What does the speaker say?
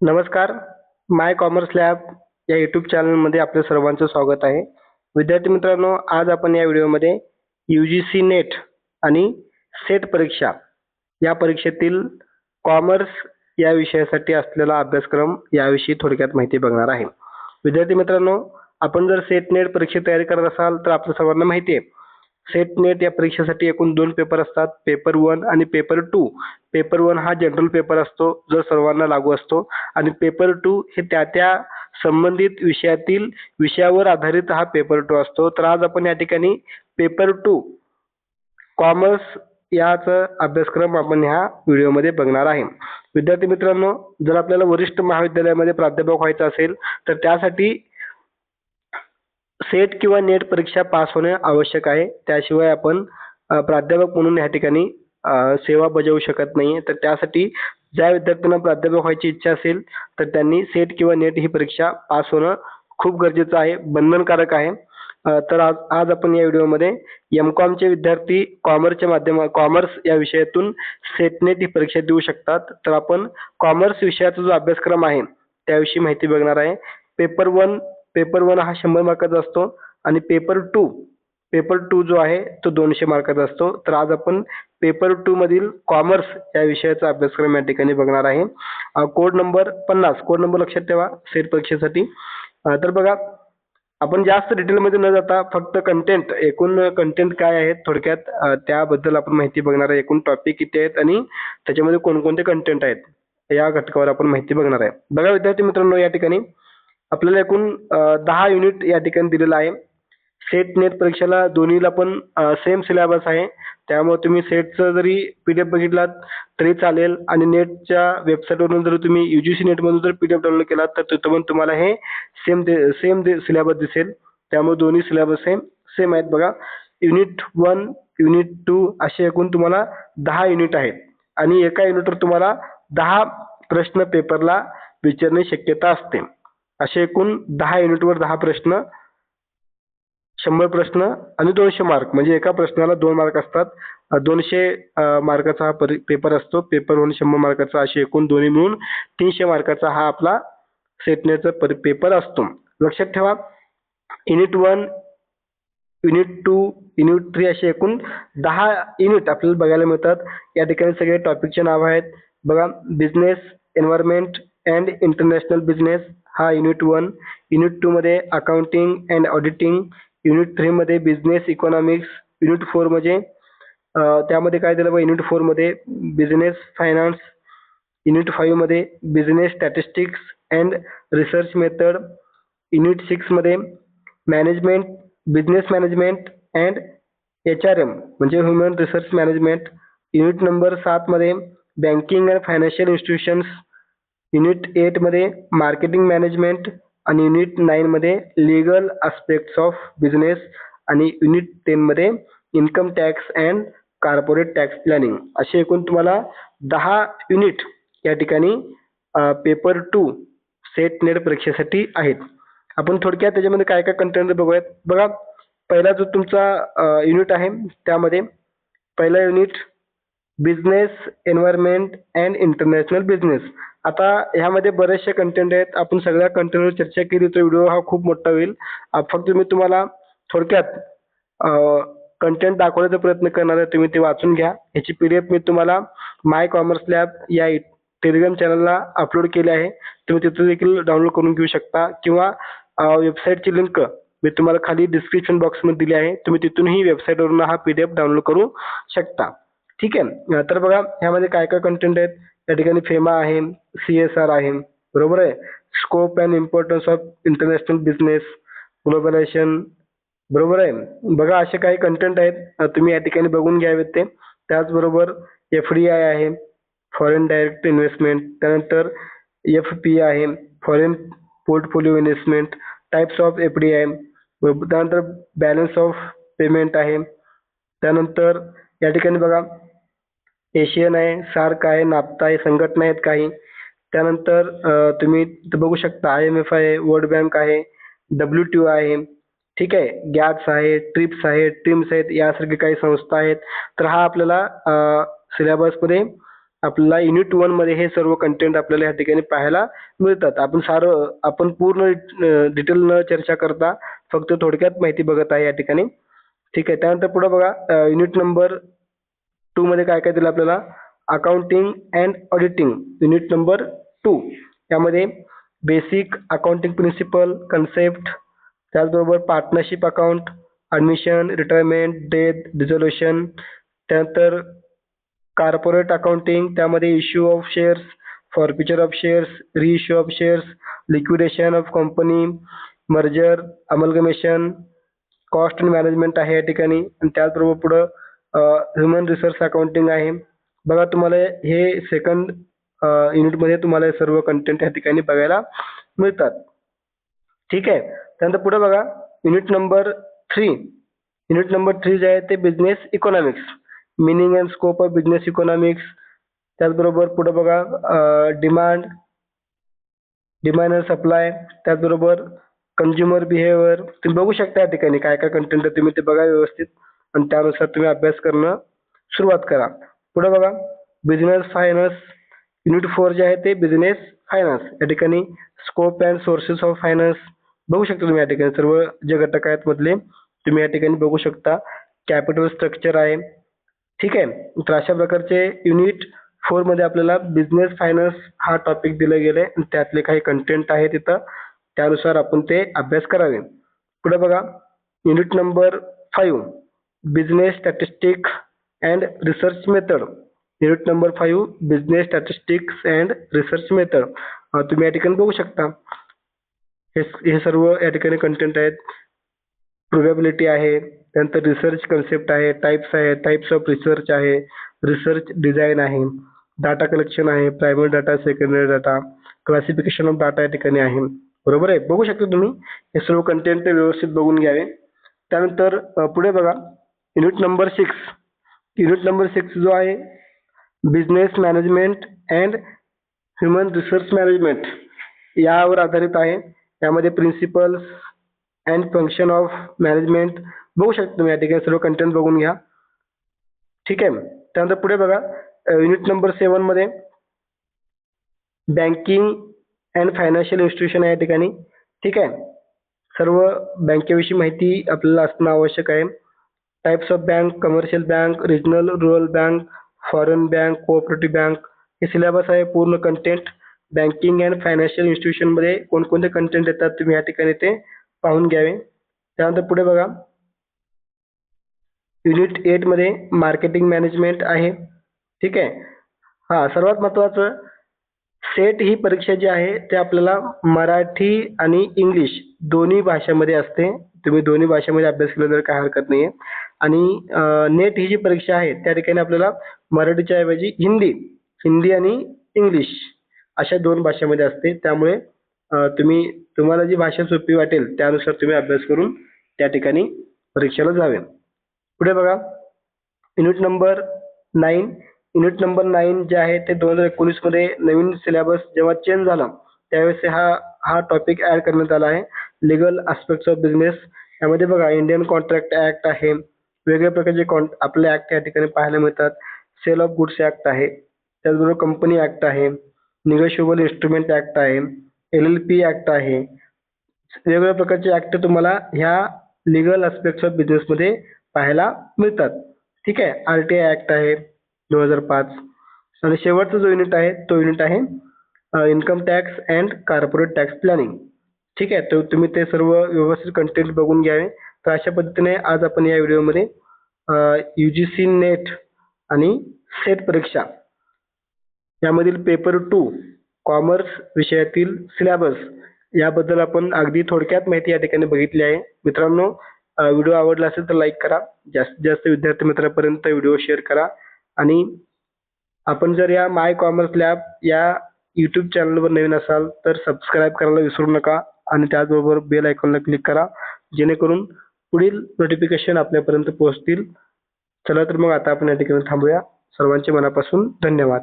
नमस्कार. My commerce lab या YouTube चॅनलमध्ये आपल्या सर्वांचं स्वागत आहे. विद्यार्थी मित्रांनो आज आपण या व्हिडिओमध्ये यू जी सी नेट आणि सेट परीक्षा या परीक्षेतील कॉमर्स या विषयासाठी असलेला अभ्यासक्रम याविषयी थोडक्यात माहिती बघणार आहे. विद्यार्थी मित्रांनो आपण जर सेट नेट परीक्षा तयारी करत असाल तर आपल्या सर्वांना माहिती आहे. सेट नेट या परीक्षेसाठी एकूण दोन पेपर असतात. पेपर वन आणि पेपर टू पेपर वन हा जनरल पेपर असतो जो सर्वांना लागू असतो. आणि पेपर टू हे त्या त्या संबंधित विषयातील विषयावर आधारित हा पेपर टू असतो. तर आज आपण या ठिकाणी पेपर टू कॉमर्स याचा अभ्यासक्रम आपण ह्या व्हिडिओमध्ये बघणार आहे. विद्यार्थी मित्रांनो जर आपल्याला वरिष्ठ महाविद्यालयामध्ये प्राध्यापक व्हायचं असेल तर त्यासाठी सेट किंवा नेट परीक्षा पास होणे आवश्यक आहे. त्याशिवाय आपण प्राध्यापक म्हणून या ठिकाणी सेवा बजावू शकत नाही तर त्यासाठी ज्या विद्यार्थ्यांना प्राध्यापक व्हायची इच्छा असेल तर त्यांनी सेट किंवा नेट ही परीक्षा पास होणं खूप गरजेचं आहे. बंधनकारक आहे. तर आज आज आपण या व्हिडिओमध्ये एम कॉमचे विद्यार्थी कॉमर्सच्या माध्यम कॉमर्स या विषयातून सेट नेट ही परीक्षा देऊ शकतात. तर आपण कॉमर्स विषयाचा जो अभ्यासक्रम आहे त्याविषयी माहिती बघणार आहे. पेपर वन पेपर वन हा शंभर मार्काचा असतो आणि पेपर टू पेपर टू जो आहे तो दोनशे मार्काचा असतो. तर आज आपण पेपर टू मधील कॉमर्स या विषयाचा अभ्यासक्रम या ठिकाणी बघणार आहे. कोड नंबर पन्नास कोड नंबर लक्षात ठेवा सेट परीक्षेसाठी. तर बघा आपण जास्त डिटेलमध्ये न जाता फक्त कंटेंट एकूण कंटेंट काय आहेत थोडक्यात त्याबद्दल आपण माहिती बघणार आहे. एकूण टॉपिक किती आहेत आणि त्याच्यामध्ये कोणकोणते कंटेंट आहेत या घटकावर आपण माहिती बघणार आहे. बघा विद्यार्थी मित्रांनो या ठिकाणी आपल्याला एकूण दहा युनिट या ठिकाणी दिलेलं आहे. सेट नेट परीक्षेला दोन्हीला पण सेम सिलेबस आहे. त्यामुळे तुम्ही सेटचं जरी पी डी एफ बघितलात तरी चालेल. आणि नेटच्या वेबसाईटवरून जर तुम्ही यू जी सी नेटमधून जर पी डी एफ डाउनलोड केलात तर तिथं पण तुम्हाला हे सेम दे सेम दे सिलेबस दिसेल. त्यामुळे दोन्ही सिलेबस सेम सेम आहेत बघा. युनिट वन युनिट टू असे एकूण तुम्हाला दहा युनिट आहेत. आणि एका युनिटवर तुम्हाला दहा प्रश्न पेपरला विचारण्याची शक्यता असते. असे एकूण दहा युनिटवर दहा प्रश्न शंभर प्रश्न आणि दोनशे मार्क म्हणजे एका प्रश्नाला दोन मार्क असतात. दोनशे मार्काचा हा परी पेपर असतो. पेपर वन शंभर मार्काचा असे एकूण दोन्ही मिळून तीनशे मार्काचा हा आपला सेटनेचा परी पेपर असतो. लक्षात ठेवा unit one unit two unit three असे एकूण दहा युनिट आपल्याला बघायला मिळतात. या ठिकाणी सगळे टॉपिकचे नाव आहेत. बघा business environment and international business हा युनिट वन युनिट टूमध्ये अकाउंटिंग अँड ऑडिटिंग युनिट थ्रीमध्ये बिझनेस इकॉनॉमिक्स युनिट फोरमध्ये त्यामध्ये काय दिलं बघा युनिट फोरमध्ये business finance unit फाईव्हमध्ये business statistics and research method unit सिक्समध्ये management business management and H R M म्हणजे human research management unit number सातमध्ये banking and financial institutions unit एटमध्ये marketing management आणि unit नाईनमध्ये लीगल आस्पेक्ट्स ऑफ बिझनेस आणि unit टेनमध्ये income tax and corporate tax planning असे एकूण तुम्हाला दहा unit या ठिकाणी पेपर टू सेट नेट परीक्षेसाठी आहेत. आपण थोडक्यात त्याच्यामध्ये काय काय कंटेंट बघूयात. बघा पहिला जो तुमचा युनिट आहे त्यामध्ये पहिला unit business environment and international business आता ह्यामध्ये बरेचसे कंटेंट आहेत. आपण सगळ्या कंटेंटवर चर्चा केली तर व्हिडिओ हा खूप मोठा होईल. फक्त मी तुम्हाला थोडक्यात कंटेंट दाखवण्याचा प्रयत्न करणार आहे तुम्ही ते वाचून घ्या. ह्याची पी डी एफ मी तुम्हाला माय कॉमर्स लॅब या टेलिग्राम चॅनलला अपलोड केले आहे. तुम्ही तिथं देखील डाउनलोड करून घेऊ शकता. किंवा वेबसाईटची लिंक मी तुम्हाला खाली डिस्क्रिप्शन बॉक्समध्ये दिली आहे. तुम्ही तिथूनही वेबसाईटवरून हा पी डी एफ डाउनलोड करू शकता. ठीक आहे. तर बघा ह्यामध्ये काय काय कंटेंट आहेत? त्या ठिकाणी फेमा आहे सी एस आर आहे. बरोबर आहे? Scope and importance of international business globalisation बरोबर आहे? बघा असे काही कंटेंट आहेत. तुम्ही या ठिकाणी बघून घ्यावेत ते. त्याचबरोबर एफ डी आय आहे फॉरेन डायरेक्ट इन्व्हेस्टमेंट त्यानंतर एफ पी आहे foreign portfolio investment types of F D I त्यानंतर बॅलन्स ऑफ पेमेंट आहे. त्यानंतर या ठिकाणी बघा एशियन आहे सार्क आहे नाप्ता आहे संघटना आहेत काही. त्यानंतर तुम्ही बघू शकता आय एम एफ आहे वर्ल्ड बँक आहे डब्ल्यू टी ओ आहे ठीक आहे गॅप्स आहे ट्रिप्स आहे टिम्स आहेत यासारखे काही संस्था आहेत. तर हा आपल्याला सिलेबसमध्ये आपल्याला युनिट वनमध्ये हे सर्व कंटेंट आपल्याला या ठिकाणी पाहायला मिळतात. आपण सारं आपण पूर्ण डिटेल न चर्चा करता फक्त थोडक्यात माहिती बघत आहे या ठिकाणी. ठीक आहे त्यानंतर पुढे बघा युनिट नंबर टू मध्ये काय काय दिलं आपल्याला? Accounting and auditing unit number two यामध्ये बेसिक अकाउंटिंग प्रिन्सिपल कन्सेप्ट त्याचबरोबर partnership account admission retirement death dissolution त्यानंतर कार्पोरेट अकाउंटिंग त्यामध्ये issue of shares forfeiture of shares reissue of shares liquidation of company merger amalgamation cost and management आहे या ठिकाणी. आणि त्याचबरोबर पुढं ह्युमन रिसोर्स अकाउंटिंग आहे. बघा तुम्हाला हे सेकंड युनिटमध्ये तुम्हाला सर्व कंटेंट या ठिकाणी बघायला मिळतात. ठीक आहे? त्यानंतर पुढे बघा. Unit number three unit number three जे आहे ते business economics meaning and scope of business economics त्याचबरोबर पुढे बघा डिमांड डिमांड अँड सप्लाय त्याचबरोबर कंझ्युमर बिहेवियर तुम्ही बघू शकता या ठिकाणी काय काय कंटेंट आहे. तुम्ही ते बघा व्यवस्थित. आणि त्यानुसार तुम्ही अभ्यास करणं सुरुवात करा. पुढे बघा बिझनेस फायनान्स युनिट फोर जे आहे ते बिझनेस फायनान्स या ठिकाणी scope and sources of finance बघू शकता तुम्ही या ठिकाणी. सर्व जे घटक आहेत मधले तुम्ही या ठिकाणी बघू शकता. कॅपिटल स्ट्रक्चर आहे. ठीक आहे? तर अशा प्रकारचे युनिट फोरमध्ये आपल्याला बिझनेस फायनान्स हा टॉपिक दिला गेला आहे आणि त्यातले काही कंटेंट आहे तिथं. त्यानुसार आपण ते अभ्यास करावे. पुढे बघा unit number five business statistic and research method unit number five business statistics and research method तुम्ही या ठिकाणी बघू शकता. हे हे सर्व या ठिकाणी कंटेंट आहेत. प्रोबॅबिलिटी आहे त्यानंतर रिसर्च कन्सेप्ट आहे टाईप्स आहे टाईप्स ऑफ रिसर्च आहे रिसर्च डिझाईन आहे डाटा कलेक्शन आहे primary data secondary data classification of data या ठिकाणी आहे. बरोबर आहे? बघू शकता तुम्ही. हे सर्व कंटेंट व्यवस्थित बघून घ्यावे. त्यानंतर पुढे बघा. Unit number six unit number six जो आहे business management and human resource management यावर आधारित आहे. यामध्ये principles and function of management बघू शकता तुम्ही. या ठिकाणी सर्व कंटेंट बघून घ्या. ठीक आहे. त्यानंतर पुढे बघा. युनिट नंबर सेवनमध्ये बँकिंग अँड फायनान्शियल इन्स्टिट्यूशन आहे या ठिकाणी. ठीक आहे. सर्व बँकेविषयी माहिती आपल्याला असणं आवश्यक आहे. Types of bank commercial bank regional rural bank foreign bank cooperative bank हे सिलेबस आहे पूर्ण कंटेंट बँकिंग अँड फायनान्शियल इन्स्टिट्यूशनमध्ये कोणकोणते कंटेंट येतात तुम्ही या ठिकाणी ते पाहून घ्यावे. त्यानंतर पुढे बघा. युनिट एटमध्ये मार्केटिंग मॅनेजमेंट आहे. ठीक आहे? हां सर्वात महत्त्वाचं सेट ही परीक्षा जी आहे ते आपल्याला मराठी आणि इंग्लिश दोन्ही भाषेमध्ये असते. तुम्ही दोन्ही भाषेमध्ये अभ्यास केला तर काय हरकत नाही आहे आणि नेट ही जी परीक्षा आहे त्या ठिकाणी आपल्याला मराठीच्या ऐवजी हिंदी हिंदी आणि इंग्लिश अशा दोन भाषेमध्ये असते. त्यामुळे तुम्ही तुम्हाला जी भाषा सोपी वाटेल त्यानुसार तुम्ही अभ्यास करून त्या ठिकाणी परीक्षेला जावे. पुढे बघा. Unit number nine unit number nine जे आहे ते दोन हजार एकोणीसमध्ये नवीन सिलेबस जेव्हा चेंज झाला त्यावेळेस हा हा टॉपिक ॲड करण्यात आला आहे. लिगल आस्पेक्ट्स ऑफ बिझनेस यामध्ये बघा इंडियन कॉन्ट्रॅक्ट ॲक्ट आहे. वेगळ्या प्रकारचे कॉन आपल्या ॲक्ट या ठिकाणी पाहायला मिळतात. सेल ऑफ गुड्स ॲक्ट आहे. त्याचबरोबर कंपनी ॲक्ट आहे. निगोशिएबल इन्स्ट्रुमेंट ॲक्ट आहे. एल एल पी ॲक्ट आहे. वेगवेगळ्या प्रकारचे ॲक्ट तुम्हाला ह्या लिगल आस्पेक्ट्स ऑफ बिझनेसमध्ये पाहायला मिळतात. ठीक आहे? आर टी आय ॲक्ट आहे दोन हजार पाच. आणि शेवटचा जो युनिट आहे तो युनिट आहे income tax and corporate tax planning ठीक आहे? तर तुम्ही ते सर्व व्यवस्थित कंटेंट बघून घ्यावे. तर अशा पद्धतीने आज आपण या व्हिडिओमध्ये यू जी सी नेट आणि सेट परीक्षा यामधील पेपर टू कॉमर्स विषयातील सिलेबस याबद्दल आपण अगदी थोडक्यात माहिती या ठिकाणी बघितली आहे. मित्रांनो व्हिडिओ आवडला असेल तर लाईक करा. जास्तीत जास्त विद्यार्थी मित्रांपर्यंत व्हिडिओ शेअर करा. आणि आपण जर या माय कॉमर्स लॅब या यूट्यूब चॅनलवर नवीन असाल तर सबस्क्राईब करायला विसरू नका. आणि त्याचबरोबर बेल आयकॉनला क्लिक करा. जेणेकरून पुढील नोटिफिकेशन आपल्यापर्यंत पोहोचतील. चला तर मग आता आपण या ठिकाणी थांबूया. सर्वांचे मनापासून धन्यवाद.